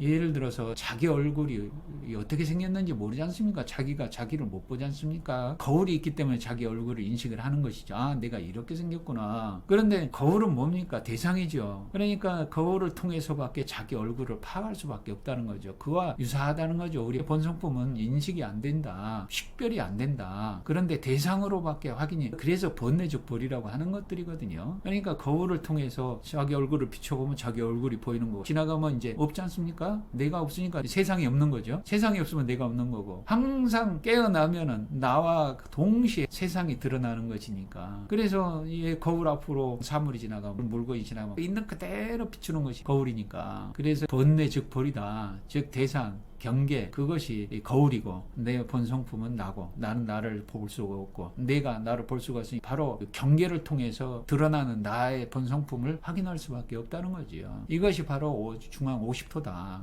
예를 들어서 자기 얼굴이 어떻게 생겼는지 모르지 않습니까? 자기가 자기를 못 보지 않습니까? 거울이 있기 때문에 자기 얼굴을 인식을 하는 것이죠. 아, 내가 이렇게 생겼구나. 그런데 거울은 뭡니까? 대상이죠. 그러니까 거울을 통해서밖에 자기 얼굴을 파악할 수밖에 없다는 거죠. 그와 유사하다는 거죠. 우리 본성품은 인식이 안 된다. 식별이 안 된다. 그런데 대상으로밖에 확인이 그래서 번뇌적 벌이라고 하는 것들이거든요. 그러니까 거울을 통해서 자기 얼굴을 비춰보면 자기 얼굴이 보이는 거고 지나가면 이제 없지 않습니까? 내가 없으니까 세상이 없는 거죠. 세상이 없으면 내가 없는 거고 항상 깨어나면은 나와 동시에 세상이 드러나는 것이니까 그래서 이 거울 앞으로 사물이 지나가면 물건이 지나가면 있는 그대로 비추는 것이 거울이니까 그래서 번뇌 즉 벌이다 즉 대상 경계 그것이 이 거울이고 내 본성품은 나고 나는 나를 볼 수가 없고 내가 나를 볼 수가 없으니 바로 그 경계를 통해서 드러나는 나의 본성품을 확인할 수밖에 없다는 거지요. 이것이 바로 오- 중앙 50토다.